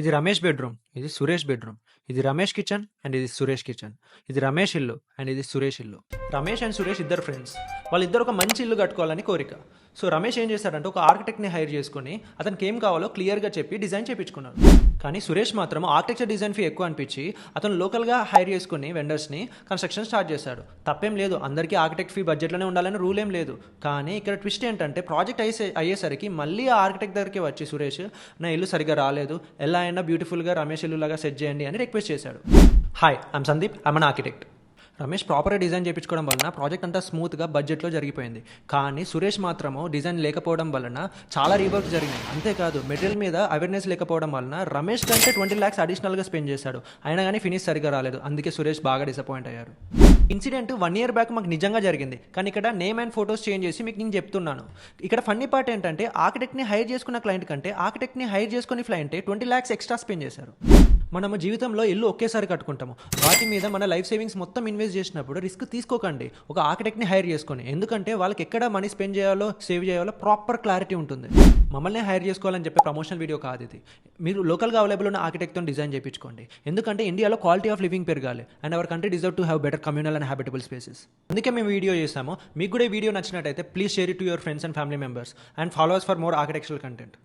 ఇది రమేష్ బెడ్రూమ్. ఇది సురేష్ బెడ్రూమ్. ఇది రమేష్ కిచెన్ అండ్ ఇది సురేష్ కిచెన్. ఇది రమేష్ ఇల్లు అండ్ ఇది సురేష్ ఇల్లు. రమేష్ అండ్ సురేష్ ఇద్దరు ఫ్రెండ్స్. వాళ్ళిద్దరు ఒక మంచి ఇల్లు కట్టుకోవాలని కోరిక. సో రమేష్ ఏం చేశాడంటే ఒక ఆర్కిటెక్ట్ని హైర్ చేసుకుని అతనికి ఏం కావాలో క్లియర్గా చెప్పి డిజైన్ చేయించుకున్నాడు కానీ సురేష్ మాత్రం ఆర్కిటెక్చర్ డిజైన్ ఫీ ఎక్కువ అనిపించి అతను లోకల్గా హైర్ చేసుకుని వెండర్స్ని కన్స్ట్రక్షన్ స్టార్ట్ చేశాడు. తప్పేం లేదు అందరికీ ఆర్కిటెక్ట్ ఫీ బడ్జెట్లోనే ఉండాలని రూల్ ఏం లేదు. కానీ ఇక్కడ ట్విస్ట్ ఏంటంటే ప్రాజెక్ట్ అయ్యే అయ్యేసరికి మళ్ళీ ఆ ఆర్కిటెక్ట్ దగ్గరికి వచ్చి సురేష్ నా ఇల్లు సరిగా రాలేదు. ఎలా అయినా బ్యూటిఫుల్గా రమేష్ ఇల్లులాగా సెట్ చేయండి అని రిక్వెస్ట్ చేశాడు. Hi I'm Sandeep I'm an architect Ramesh ప్రాపర్గా డిజైన్ చేయించుకోవడం వలన ప్రాజెక్ట్ అంతా స్మూత్గా బడ్జెట్లో జరిగిపోయింది. కానీ సురేష్ మాత్రము డిజైన్ లేకపోవడం వలన చాలా రీవర్క్ జరిగినాయి. అంతేకాదు మెటీరియల్ మీద అవేర్నెస్ లేకపోవడం వలన రమేష్ కంటే ట్వంటీ ల్యాక్స్ అడిషనల్గా స్పెండ్ చేశాడు. అయినా కానీ ఫినిష్ సరిగా రాలేదు. అందుకే సురేష్ బాగా డిసప్పాయింట్ అయ్యారు. ఇన్సిడెంట్ వన్ ఇయర్ బ్యాక్ మాకు నిజంగా జరిగింది. కానీ ఇక్కడ నేమ్ అండ్ ఫొటోస్ చేంజ్ చేసి మీకు నేను చెప్తున్నాను. ఇక్కడ ఫన్నీ పార్ట్ ఏంటంటే ఆర్కిటెక్ట్ని హైర్ చేసుకున్న క్లయింట్ కంటే ఆర్కిటెక్ట్ని హైర్ చేసుకుని క్లయింటే ట్వంటీ ల్యాక్స్ ఎక్స్ట్రా స్పెండ్ చేశారు. మనము జీవితంలో ఇల్లు ఒకేసారి కట్టుకుంటాము. వాటి మీద మన లైఫ్ సేవింగ్స్ మొత్తం ఇన్వెస్ట్ చేసినప్పుడు రిస్క్ తీసుకోకండి. ఒక ఆర్కిటెక్ట్ని హైర్ చేసుకొని ఎందుకంటే వాళ్ళకి ఎక్కడ మనీ స్పెండ్ చేయాలో సేవ్ చేయాలో ప్రాపర్ క్లారిటీ ఉంటుంది. మమ్మల్ని హైర్ చేసుకోవాలని చెప్పే ప్రమోషనల్ వీడియో కాదు ఇది. మీరు లోకల్గా అవైలబుల్ ఉన్న ఆర్కిటెక్ట్తో డిజైన్ చేయించుకోండి. ఎందుకంటే ఇండియాలో క్వాలిటీ ఆఫ్ లివింగ్ పెరగాలి. And our country deserve to have better communal and habitable spaces. అందుకే మేము వీడియో చేసాము మీకు కూడా ఈ వీడియో నచ్చినట్టయితే please share it to your friends and family members and followers for more architectural content.